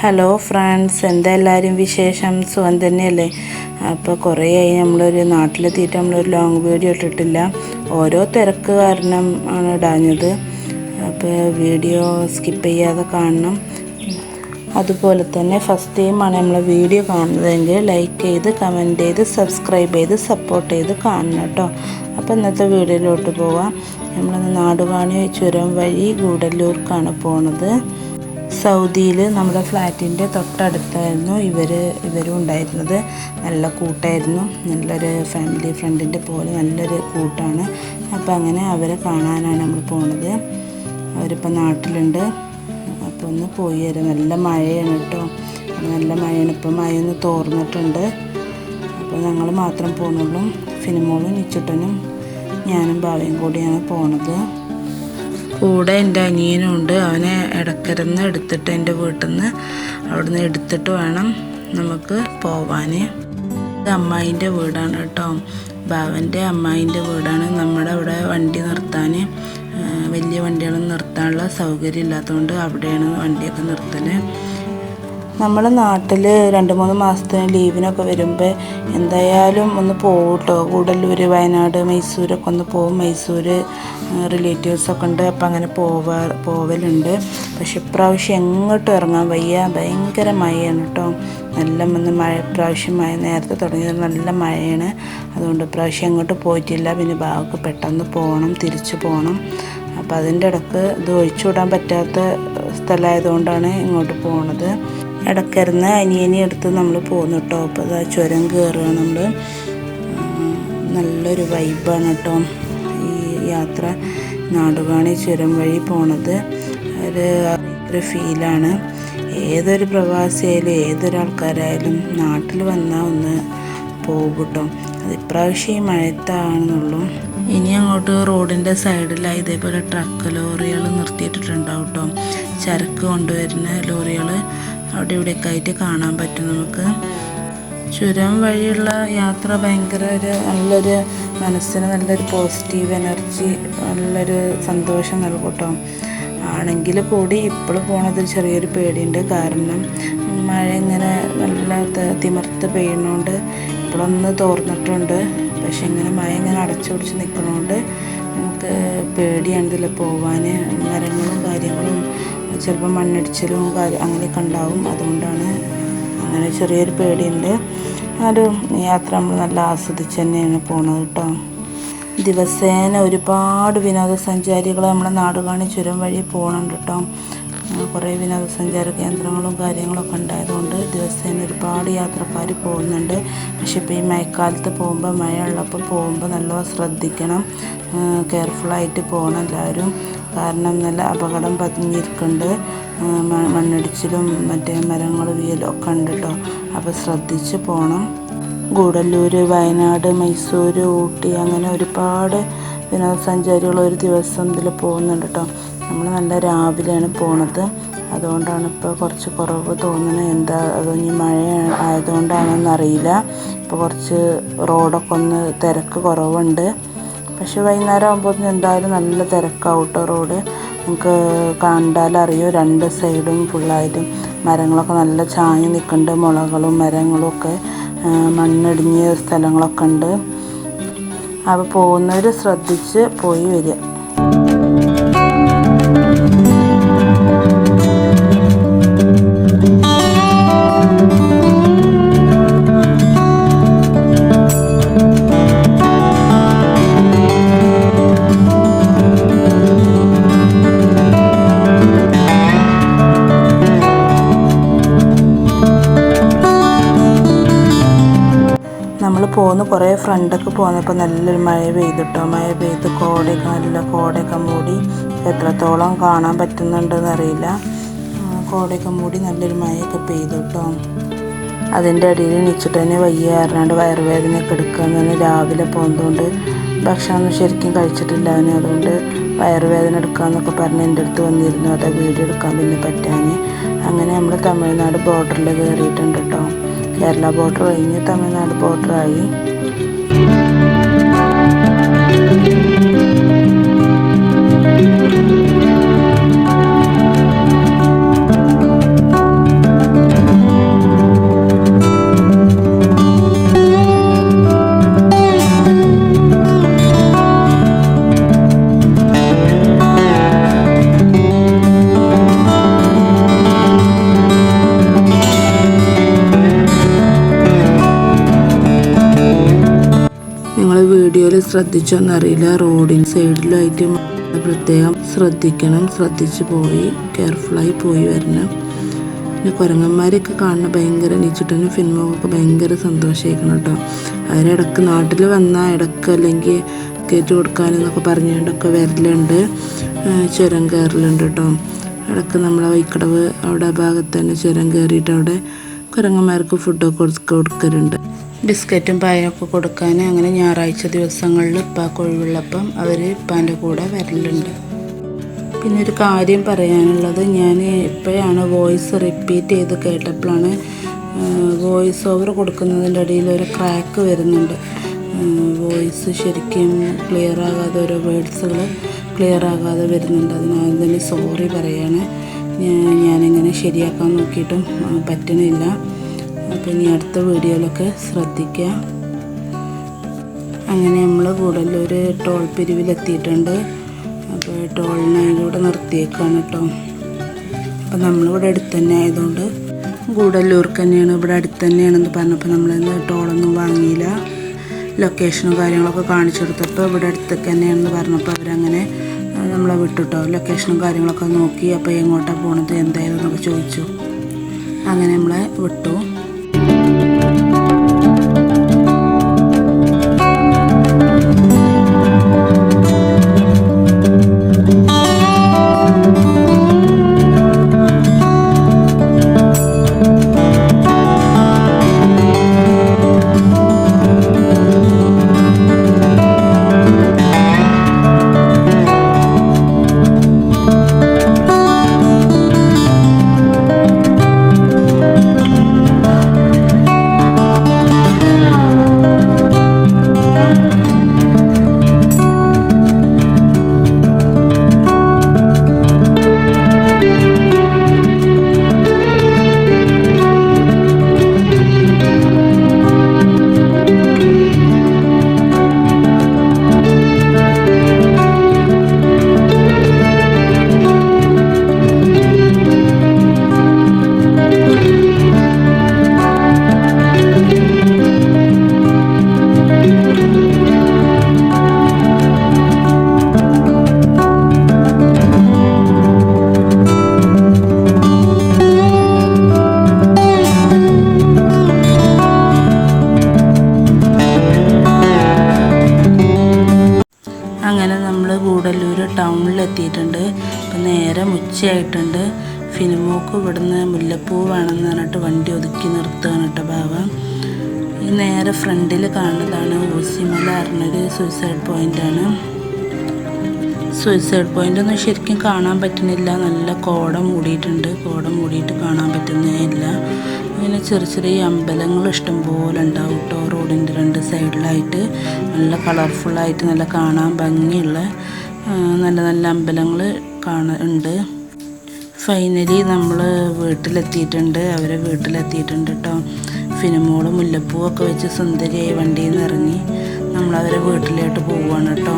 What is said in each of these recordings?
Hello friends എന്താ എല്ലാവരും വിശേഷം? സുഖം തന്നെയല്ലേ? അപ്പോൾ കുറേ ആയി നമ്മളൊരു നാട്ടിലെത്തിയിട്ട് നമ്മളൊരു ലോങ് വീഡിയോ ഇട്ടിട്ടില്ല. ഓരോ തിരക്ക് കാരണം ആണ് ഇടാഞ്ഞത്. അപ്പോൾ വീഡിയോ സ്കിപ്പ് ചെയ്യാതെ കാണണം. അതുപോലെ തന്നെ ഫസ്റ്റ് ടൈമാണ് നമ്മൾ വീഡിയോ കാണുന്നതെങ്കിൽ ലൈക്ക് ചെയ്ത് കമന്റ് ചെയ്ത് സബ്സ്ക്രൈബ് ചെയ്ത് സപ്പോർട്ട് ചെയ്ത് കാണണം കേട്ടോ. അപ്പോൾ ഇന്നത്തെ വീഡിയോയിലോട്ട് പോവാം. നമ്മൾ നാടുകാണി ചുരം വഴി ഗൂഡല്ലൂർക്കാണ് പോണത്. സൗദിയിൽ നമ്മുടെ ഫ്ലാറ്റിന്റെ തൊട്ടടുത്തായിരുന്നു ഇവർ ഇവരും ഉണ്ടായിരുന്നത്. നല്ല കൂട്ടായിരുന്നു. നല്ലൊരു ഫാമിലി ഫ്രണ്ടിന്റെ പോലെ നല്ലൊരു കൂട്ടാണ്. അപ്പോൾ അങ്ങനെ അവരെ കാണാനാണ് നമ്മൾ പോണത്. അവരിപ്പോൾ നാട്ടിലുണ്ട്. അപ്പോൾ ഒന്ന് പോയി വരാം. നല്ല മഴയാണ് കേട്ടോ. നല്ല മഴയാണ്. ഇപ്പം മഴയൊന്ന് തോർന്നിട്ടുണ്ട്. അപ്പോൾ ഞങ്ങൾ മാത്രം പോകുന്നുള്ളൂ ഫിനിമോളും നിച്ചുട്ടനും ഞാനും ഭാവിയും കൂടിയാണ് പോണത്. കൂടെ എന്റെ അനിയനും ഉണ്ട്. അവനെ ഇടക്കരന്ന് എടുത്തിട്ട് എന്റെ വീട്ടിൽ നിന്ന് അവിടെ നിന്ന് എടുത്തിട്ട് വേണം നമുക്ക് പോവാൻ ഇത് അമ്മായിന്റെ വീടാണ് കേട്ടോ. ബാവന്റെ അമ്മായിന്റെ വീടാണ്. നമ്മുടെ അവിടെ വണ്ടി നിർത്താൻ വലിയ വണ്ടികളൊന്നും നിർത്താനുള്ള സൗകര്യം ഇല്ലാത്തതുകൊണ്ട് അവിടെയാണ് വണ്ടിയൊക്കെ നിർത്തൽ നമ്മുടെ നാട്ടിൽ രണ്ട് മൂന്ന് മാസത്തിന് ലീവിനൊക്കെ വരുമ്പോൾ എന്തായാലും ഒന്ന് പോകും കേട്ടോ കൂടല്ലൂർ വയനാട് മൈസൂരൊക്കെ ഒന്ന് പോകും മൈസൂർ റിലേറ്റീവ്സൊക്കെ ഉണ്ട്. അപ്പം അങ്ങനെ പോവാ പോവലുണ്ട്. പക്ഷെ ഇപ്രാവശ്യം എങ്ങോട്ടും ഇറങ്ങാൻ വയ്യ. ഭയങ്കര മഴയാണ് കേട്ടോ നല്ല ഒന്ന് മഴ ഇപ്രാവശ്യം മഴ നേരത്തെ തുടങ്ങിയത് നല്ല മഴയാണ്. അതുകൊണ്ട് ഇപ്രാവശ്യം എങ്ങോട്ട് പോയിട്ടില്ല. പിന്നെ ബാഗൊക്കെ പെട്ടെന്ന് പോകണം തിരിച്ചു പോകണം അപ്പോൾ അതിന്റെ ഇടയ്ക്ക് ഇത് ഒഴിച്ചുവിടാൻ പറ്റാത്ത സ്ഥലമായതുകൊണ്ടാണ് ഇങ്ങോട്ട് പോണത്. ഇടക്കരുന്ന് അനിയനി എടുത്ത് നമ്മൾ പോകുന്നു കേട്ടോ അപ്പോൾ അതാ ചുരം കയറുക നമ്മൾ നല്ലൊരു വൈബാണ് കേട്ടോ ഈ യാത്ര നാടുകാണി ചുരം വഴി പോണത്. ഒരു ഒരു ഫീലാണ് ഏതൊരു പ്രവാസിയായാലും ഏതൊരാൾക്കാരായാലും നാട്ടിൽ വന്നാൽ ഒന്ന് പോകും കേട്ടോ അത് ഇപ്രാവശ്യം ഈ മഴത്താണെന്നുള്ളൂ ഇനി അങ്ങോട്ട് റോഡിന്റെ സൈഡിലായി ഇതേപോലെ ട്രക്ക് ലോറികൾ നിർത്തിയിട്ടിട്ടുണ്ടാവും കേട്ടോ ചരക്ക് കൊണ്ടുവരുന്ന ലോറികൾ അവിടെ ഇവിടെയൊക്കെ ആയിട്ട് കാണാൻ പറ്റും നമുക്ക്. ചുരം വഴിയുള്ള യാത്ര ഭയങ്കര ഒരു നല്ലൊരു മനസ്സിന് നല്ലൊരു പോസിറ്റീവ് എനർജി നല്ലൊരു സന്തോഷം നൽകും കേട്ടോ ആണെങ്കിൽ കൂടി ഇപ്പോൾ പോണത് ചെറിയൊരു പേടിയുണ്ട്. കാരണം മഴ ഇങ്ങനെ നല്ല തിമിർത്ത് പെയ്യണോണ്ട് ഇപ്പോഴൊന്ന് തോർന്നിട്ടുണ്ട്. പക്ഷെ ഇങ്ങനെ മഴ ഇങ്ങനെ അടച്ചു പിടിച്ച് നിൽക്കണോണ്ട് നമുക്ക് പേടിയാണ് ഇതിൽ പോവാൻ മരങ്ങളും കാര്യങ്ങളും ചിലപ്പോൾ മണ്ണിടിച്ചിലും കാര്യം അങ്ങനെയൊക്കെ ഉണ്ടാവും. അതുകൊണ്ടാണ് അങ്ങനെ ചെറിയൊരു പേടിയുണ്ട്. ഒരു യാത്ര നമ്മൾ നല്ല ആസ്വദിച്ച് തന്നെയാണ് പോണത് കേട്ടോ. ദിവസേന ഒരുപാട് വിനോദസഞ്ചാരികൾ നമ്മുടെ നാടുകാണി ചുരം വഴി പോകുന്നുണ്ട് കേട്ടോ. കുറേ വിനോദസഞ്ചാര കേന്ദ്രങ്ങളും കാര്യങ്ങളൊക്കെ ഉണ്ടായതുകൊണ്ട് ദിവസേന ഒരുപാട് യാത്രക്കാർ പോകുന്നുണ്ട്. പക്ഷേ ഇപ്പോൾ ഈ മഴക്കാലത്ത് പോകുമ്പോൾ മഴ ഉള്ളപ്പോൾ പോകുമ്പോൾ നല്ല ശ്രദ്ധിക്കണം. കെയർഫുള്ളായിട്ട് പോകണം എല്ലാവരും. കാരണം നല്ല അപകടം പതിഞ്ഞിരിക്കുന്നുണ്ട് മണ്ണിടിച്ചിലും മറ്റേ മരങ്ങൾ വീലും ഒക്കെ ഉണ്ട് കേട്ടോ അപ്പോൾ ശ്രദ്ധിച്ച് പോകണം ഗൂഡല്ലൂർ വയനാട് മൈസൂർ ഊട്ടി അങ്ങനെ ഒരുപാട് വിനോദസഞ്ചാരികൾ ഒരു ദിവസം ഇതിൽ പോകുന്നുണ്ട് കേട്ടോ നമ്മൾ നല്ല രാവിലെയാണ് പോണത്. അതുകൊണ്ടാണ് ഇപ്പോൾ കുറച്ച് കുറവ് തോന്നുന്നത് എന്താ അതോ ഇനി മഴ ആയതുകൊണ്ടാണെന്നറിയില്ല. ഇപ്പോൾ കുറച്ച് റോഡൊക്കെ ഒന്ന് തിരക്ക് കുറവുണ്ട്. പക്ഷെ വൈകുന്നേരം ആകുമ്പോൾ എന്തായാലും നല്ല തിരക്കാവും കേട്ടോ റോഡ്. നമുക്ക് കണ്ടാലറിയോ? രണ്ട് സൈഡും ഫുള്ളായിട്ടും മരങ്ങളൊക്കെ നല്ല ചാഞ്ഞ് നിൽക്കുന്നുണ്ട് മുളകളും മരങ്ങളും ഒക്കെ മണ്ണിടിഞ്ഞ സ്ഥലങ്ങളൊക്കെ ഉണ്ട്. അപ്പോൾ പോകുന്നവർ ശ്രദ്ധിച്ച് പോയി വരിക. പോന്ന്. കുറേ ഫ്രണ്ടൊക്കെ പോന്നപ്പോൾ നല്ലൊരു മഴ പെയ്തിട്ടോ? മഴ പെയ്ത് കോടയൊക്കെ നല്ല കോടയൊക്കെ മൂടി എത്രത്തോളം കാണാൻ പറ്റുന്നുണ്ടെന്ന് അറിയില്ല. കോടയൊക്കെ മൂടി നല്ലൊരു മഴയൊക്കെ പെയ്തിട്ടോ. അതിന്റെ അടിയിൽ നിച്ചിട്ട് തന്നെ വയ്യ. അറിയാണ്ട് വയറുവേദനയൊക്കെ എടുക്കുകയെന്ന് രാവിലെ പോകുന്നതുകൊണ്ട് ഭക്ഷണമൊന്നും ശരിക്കും കഴിച്ചിട്ടില്ല അവന്. അതുകൊണ്ട് വയറുവേദന എടുക്കാമെന്നൊക്കെ പറഞ്ഞ് എന്റെ അടുത്ത് വന്നിരുന്നു. അതാ വീഡിയോ എടുക്കാൻ പിന്നെ പറ്റാൻ അങ്ങനെ നമ്മൾ തമിഴ്നാട് ബോർഡറിൽ കയറിയിട്ടുണ്ട് കേട്ടോ കേരള ബോർഡർ കഴിഞ്ഞ് തമിഴ്നാട് ബോർഡറായി ശ്രദ്ധിച്ചോന്നറിയില്ല. റോഡിന് സൈഡിലായിട്ട് പ്രത്യേകം ശ്രദ്ധിക്കണം. ശ്രദ്ധിച്ച് പോയി കെയർഫുള്ളായി പോയി വരണം. പിന്നെ കുരങ്ങന്മാരെയൊക്കെ കാണുന്ന ഭയങ്കര നീച്ചിട്ടനും ഫിലിമൊക്കെ ഭയങ്കര സന്തോഷമായിരിക്കണം കേട്ടോ. അവരിടക്ക് നാട്ടിൽ വന്നാൽ ഇടയ്ക്ക് അല്ലെങ്കിൽ കയറ്റി കൊടുക്കാനെന്നൊക്കെ പറഞ്ഞുകൊണ്ടൊക്കെ വരലുണ്ട്. ചുരം കയറലുണ്ട് കേട്ടോ. ഇടയ്ക്ക് നമ്മളെ വൈക്കടവ് അവിടെ ഭാഗത്ത് തന്നെ ചുരം കയറിയിട്ട് അവിടെ കുരങ്ങന്മാർക്ക് ഫുഡൊക്കെ കൊടുക്ക കൊടുക്കലുണ്ട്. ബിസ്ക്കറ്റും പായൊക്കെ കൊടുക്കാൻ അങ്ങനെ ഞായറാഴ്ച ദിവസങ്ങളിൽ ഉപ്പാക്ക് ഒഴിവുള്ളപ്പം അവർ ഉപ്പാന്റെ കൂടെ വരലുണ്ട്. പിന്നെ ഒരു കാര്യം പറയാനുള്ളത് ഞാൻ ഇപ്പോഴാണ് വോയിസ് റിപ്പീറ്റ് ചെയ്ത് കേട്ടപ്പോഴാണ് വോയിസ് ഓവർ കൊടുക്കുന്നതിന്റെ ഇടയിൽ ഒരു ക്രാക്ക് വരുന്നുണ്ട്. വോയിസ് ശരിക്കും ക്ലിയർ ആകാതെ ഓരോ വേർഡ്സുകൾ ക്ലിയർ ആകാതെ വരുന്നുണ്ട്. അതിനാൽ തന്നെ സോറി പറയാണ്. ഞാനിങ്ങനെ ശരിയാക്കാൻ നോക്കിയിട്ടും പറ്റണില്ല. അപ്പോൾ ഇനി അടുത്ത വീഡിയോയിലൊക്കെ ശ്രദ്ധിക്കുക. അങ്ങനെ നമ്മൾ കൂടല്ലൂർ ടോൾ പിരിവിലെത്തിയിട്ടുണ്ട്. അപ്പോൾ ടോളിന് അതിലൂടെ നിർത്തിയേക്കാണ് കേട്ടോ അപ്പോൾ നമ്മളിവിടെ അടുത്ത് തന്നെ ആയതുകൊണ്ട് ഗൂഡല്ലൂർക്ക് തന്നെയാണ് ഇവിടെ അടുത്ത് തന്നെയാണെന്ന് പറഞ്ഞപ്പോൾ നമ്മളിന്ന് ടോളൊന്നും വാങ്ങിയില്ല. ലൊക്കേഷനും കാര്യങ്ങളൊക്കെ കാണിച്ചു കൊടുത്തപ്പോൾ ഇവിടെ അടുത്തൊക്കെ തന്നെയാണെന്ന് പറഞ്ഞപ്പോൾ അവരങ്ങനെ നമ്മളെ വിട്ടുട്ടോ. ലൊക്കേഷനും കാര്യങ്ങളൊക്കെ നോക്കി അപ്പോൾ എങ്ങോട്ടാണ് പോണത് എന്തായാലും എന്നൊക്കെ ചോദിച്ചു. അങ്ങനെ നമ്മളെ വിട്ടു. ഗൂഡല്ലൂർ ടൗണിലെത്തിയിട്ടുണ്ട് ഇപ്പം നേരെ ഉച്ചയായിട്ടുണ്ട് ഫിനിമോക്ക് ഇവിടുന്ന് മുല്ലപ്പൂ വേണമെന്ന് പറഞ്ഞിട്ട് വണ്ടി ഒതുക്കി നിർത്തുകയാണ് കേട്ടോ ബാബ ഈ നേരെ ഫ്രണ്ടിൽ കാണുന്നതാണ് ഊസിമല അറിഞ്ഞൊരു സൂയിസൈഡ് പോയിന്റാണ് സൂയിസൈഡ് പോയിന്റ് ഒന്നും ശരിക്കും കാണാൻ പറ്റുന്നില്ല. നല്ല കോട മൂടിയിട്ടുണ്ട്. കോട മൂടിയിട്ട് കാണാൻ പറ്റുന്നേ ഇല്ല. ഇങ്ങനെ ചെറിയ ചെറിയ അമ്പലങ്ങൾ ഇഷ്ടംപോലെ ഉണ്ടാവും കേട്ടോ. റോഡിന്റെ രണ്ട് സൈഡിലായിട്ട് നല്ല കളർഫുള്ളായിട്ട് നല്ല കാണാൻ ഭംഗിയുള്ള നല്ല നല്ല അമ്പലങ്ങൾ കാണ ഉണ്ട്. ഫൈനലി നമ്മൾ വീട്ടിലെത്തിയിട്ടുണ്ട്. അവരെ വീട്ടിലെത്തിയിട്ടുണ്ട് കേട്ടോ ഫിനിമോൾ മുല്ലപ്പൂവൊക്കെ വെച്ച് സുന്ദരിയായി വണ്ടിയിൽ നിന്ന് ഇറങ്ങി നമ്മളവരെ വീട്ടിലോട്ട് പോവുകയാണ് കേട്ടോ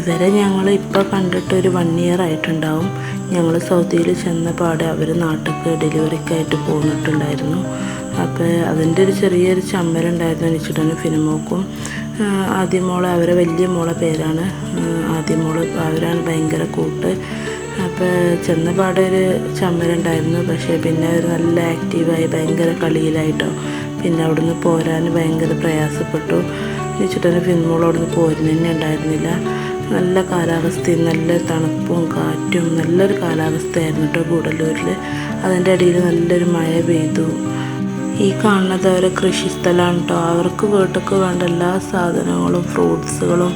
ഇവരെ ഞങ്ങൾ ഇപ്പോൾ കണ്ടിട്ട് ഒരു വൺ ഇയർ ആയിട്ടുണ്ടാവും. ഞങ്ങൾ സൗദിയിൽ ചെന്ന പാടെ അവർ നാട്ടിലേക്ക് ഡെലിവറിക്കായിട്ട് പോന്നിട്ടുണ്ടായിരുന്നു. അപ്പോൾ അതിന്റെ ഒരു ചെറിയൊരു ചമ്മലുണ്ടായിരുന്നു അനിച്ചിട്ടനും ഫിനിമോക്കും. ആദ്യമോൾ അവരെ വലിയ മോളെ പേരാണ്. ആദ്യമോൾ അവരാണ് ഭയങ്കര കൂട്ട്. അപ്പോൾ ചെന്ന പാടെ ഒരു ചമ്മലുണ്ടായിരുന്നു പക്ഷേ പിന്നെ അവർ നല്ല ആക്റ്റീവായി ഭയങ്കര കളിയിലായിട്ടോ. പിന്നെ അവിടുന്ന് പോരാൻ ഭയങ്കര പ്രയാസപ്പെട്ടു. വെച്ചിട്ട് ഫിൻമോൾ അവിടുന്ന് പോരുന്നതന്നെ ഉണ്ടായിരുന്നില്ല. നല്ല കാലാവസ്ഥയും നല്ല തണുപ്പും കാറ്റും നല്ലൊരു കാലാവസ്ഥയായിരുന്നു കേട്ടോ ഗൂഡല്ലൂരിൽ അതിന്റെ ഇടയിൽ നല്ലൊരു മഴ പെയ്തു. ഈ കാണുന്നത് അവരെ കൃഷിസ്ഥലമാണ് കേട്ടോ അവർക്ക് വീട്ടിലേക്ക് വേണ്ട എല്ലാ സാധനങ്ങളും ഫ്രൂട്ട്സുകളും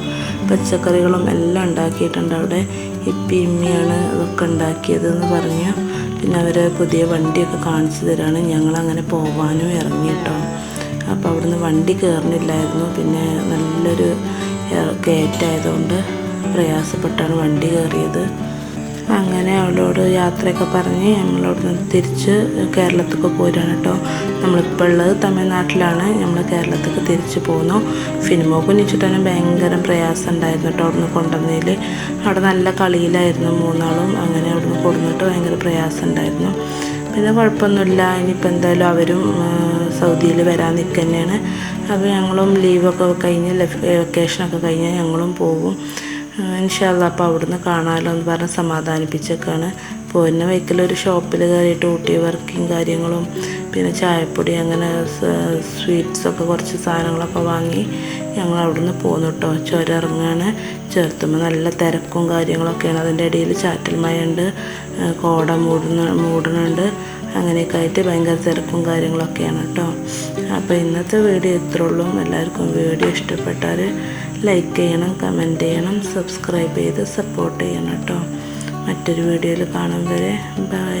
പച്ചക്കറികളും എല്ലാം ഉണ്ടാക്കിയിട്ടുണ്ട് അവിടെ. ഇപ്പി ഇമ്മിയാണ് അതൊക്കെ ഉണ്ടാക്കിയതെന്ന് പറഞ്ഞു പിന്നെ അവർ പുതിയ വണ്ടിയൊക്കെ കാണിച്ചു തരാണ്. ഞങ്ങളങ്ങനെ പോവാനും ഇറങ്ങി കേട്ടോ അപ്പോൾ അവിടുന്ന് വണ്ടി കയറുന്നില്ലായിരുന്നു പിന്നെ നല്ലൊരു കയറ്റായതുകൊണ്ട് പ്രയാസപ്പെട്ടാണ് വണ്ടി കയറിയത്. അങ്ങനെ അവളോട് യാത്രയൊക്കെ പറഞ്ഞ് നമ്മളോട് തിരിച്ച് കേരളത്തേക്ക് പോരാണ് കേട്ടോ. നമ്മളിപ്പോൾ ഉള്ളത് തമിഴ്നാട്ടിലാണ്. നമ്മൾ കേരളത്തേക്ക് തിരിച്ച് പോന്നു. സിനിമ കുഞ്ഞിച്ചിട്ടാനും ഭയങ്കര പ്രയാസം ഉണ്ടായിരുന്നു കേട്ടോ അവിടുന്ന് കൊണ്ടുവന്നതിൽ അവിടെ നല്ല കളിയിലായിരുന്നു മൂന്നാളും. അങ്ങനെ അവിടുന്ന് കൊടുന്നിട്ട് ഭയങ്കര പ്രയാസം ഉണ്ടായിരുന്നു. പിന്നെ കുഴപ്പമൊന്നുമില്ല. ഇനിയിപ്പോൾ എന്തായാലും അവരും സൗദിയിൽ വരാൻ നിൽക്കുക തന്നെയാണ് അപ്പോൾ ഞങ്ങളും ലീവൊക്കെ കഴിഞ്ഞ് വെക്കേഷനൊക്കെ കഴിഞ്ഞാൽ ഞങ്ങളും പോകും ഇൻഷാല്ല അപ്പോൾ അവിടുന്ന് കാണാമല്ലോ എന്ന് പറഞ്ഞ് സമാധാനിപ്പിച്ചൊക്കെയാണ് പോരുന്ന വൈക്കൽ ഒരു ഷോപ്പിൽ കയറിയിട്ട് ഊട്ടി വർക്കിങ് കാര്യങ്ങളും പിന്നെ ചായപ്പൊടി അങ്ങനെ സ്വീറ്റ്സൊക്കെ കുറച്ച് സാധനങ്ങളൊക്കെ വാങ്ങി ഞങ്ങൾ അവിടുന്ന് പോന്നു കേട്ടോ ചുരം ചേർത്തുമ്പോൾ നല്ല തിരക്കും കാര്യങ്ങളൊക്കെയാണ്. അതിന്റെ ഇടയിൽ ചാറ്റൽ മഴയുണ്ട് ഉണ്ട് കോട മൂടുന്ന മൂടുന്നുണ്ട് അങ്ങനെയൊക്കെ ആയിട്ട് ഭയങ്കര തിരക്കും കാര്യങ്ങളൊക്കെയാണ് കേട്ടോ. അപ്പോൾ ഇന്നത്തെ വീഡിയോ ഇത്രേ ഉള്ളൂ. എല്ലാവർക്കും വീഡിയോ ഇഷ്ടപ്പെട്ടാൽ ലൈക്ക് ചെയ്യണം കമന്റ് ചെയ്യണം സബ്സ്ക്രൈബ് ചെയ്ത് സപ്പോർട്ട് ചെയ്യണം കേട്ടോ. മറ്റൊരു വീഡിയോയിൽ കാണും വരെ. ബൈ